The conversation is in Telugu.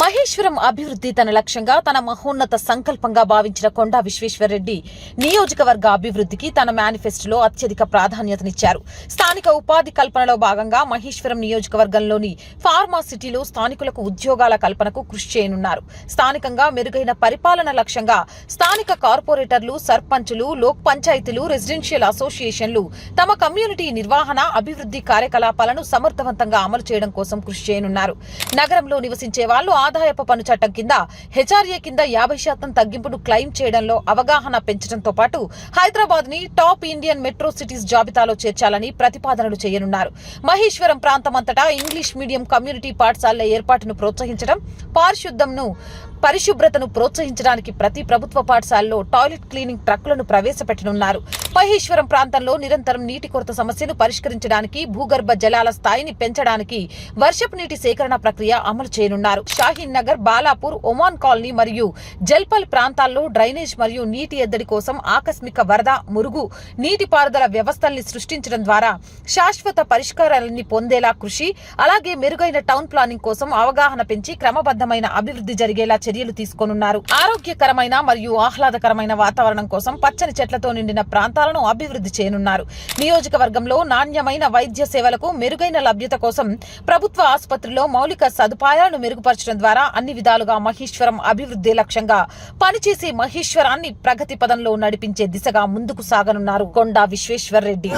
మహేశ్వరం అభివృద్ధి తన లక్ష్యంగా తన మహోన్నత సంకల్పంగా భావించిన కొండా విశ్వేశ్వరరెడ్డి నియోజకవర్గ అభివృద్ధికి తన మేనిఫెస్టోలో అత్యధిక ప్రాధాన్యతనిచ్చారు. స్థానిక ఉపాధి కల్పనలో భాగంగా మహేశ్వరం నియోజకవర్గంలోని ఫార్మా సిటీలో స్థానికులకు ఉద్యోగాల కల్పనకు కృషి చేయనున్నారు. స్థానికంగా మెరుగైన పరిపాలన లక్ష్యంగా స్థానిక కార్పొరేటర్లు సర్పంచులు లోక్ పంచాయతీలు రెసిడెన్షియల్ అసోసియేషన్లు తమ కమ్యూనిటీ నిర్వహణ అభివృద్ధి కార్యకలాపాలను సమర్థవంతంగా అమలు చేయడం కోసం కృషి చేయనున్నారు. నగరంలో నివసించే వాళ్ళు ఆదాయపు పన్ను చట్టం కింద హెచ్ఆర్ఏ కింద యాభై శాతం తగ్గింపును క్లెయిమ్ చేయడంలో అవగాహన పెంచడంతో పాటు హైదరాబాద్ని టాప్ ఇండియన్ మెట్రో సిటీస్ జాబితాలో చేర్చాలని ప్రతిపాదనలు చేయనున్నారు. మహేశ్వరం ప్రాంతమంతటా ఇంగ్లీష్ మీడియం కమ్యూనిటీ పాఠశాలల ఏర్పాటును ప్రోత్సహించడం పారిశుద్ధ్యంను పరిశుభ్రతను ప్రోత్సహించడానికి ప్రతి ప్రభుత్వ పాఠశాలలో టాయిలెట్ క్లీనింగ్ ట్రక్కులను ప్రవేశపెట్టనున్నారు. మహేశ్వరం ప్రాంతంలో నిరంతరం నీటి కొరత సమస్యను పరిష్కరించడానికి భూగర్భ జలాల స్థాయిని పెంచడానికి వర్షపు నీటి సేకరణ ప్రక్రియ అమలు చేయనున్నారు. షాహీన్ నగర్ బాలాపూర్ ఒమాన్ కాలనీ మరియు జల్పల్ ప్రాంతాల్లో డ్రైనేజ్ మరియు నీటి ఎద్దడి కోసం ఆకస్మిక వరద మురుగు నీటిపారుదల వ్యవస్థల్ని సృష్టించడం ద్వారా శాశ్వత పరిష్కారాలన్నీ పొందేలా కృషి అలాగే మెరుగైన టౌన్ ప్లానింగ్ కోసం అవగాహన పెంచి క్రమబద్ధమైన అభివృద్ధి జరిగేలా చర్యలు తీసుకోనున్నారు. ఆరోగ్యకరమైన మరియు ఆహ్లాదకరమైన వాతావరణం కోసం పచ్చని చెట్లతో నిండిన ప్రాంతాలను అభివృద్ధి చేయనున్నారు. నియోజకవర్గంలో నాణ్యమైన వైద్య సేవలకు మెరుగైన లభ్యత కోసం ప్రభుత్వ ఆసుపత్రిలో మౌలిక సదుపాయాలను మెరుగుపరచడం ద్వారా అన్ని విధాలుగా మహేశ్వరం అభివృద్ధి లక్ష్యంగా పనిచేసి మహేశ్వరాన్ని ప్రగతి పదంలో నడిపించే దిశగా ముందుకు సాగనున్నారు కొండా విశ్వేశ్వర్ రెడ్డి.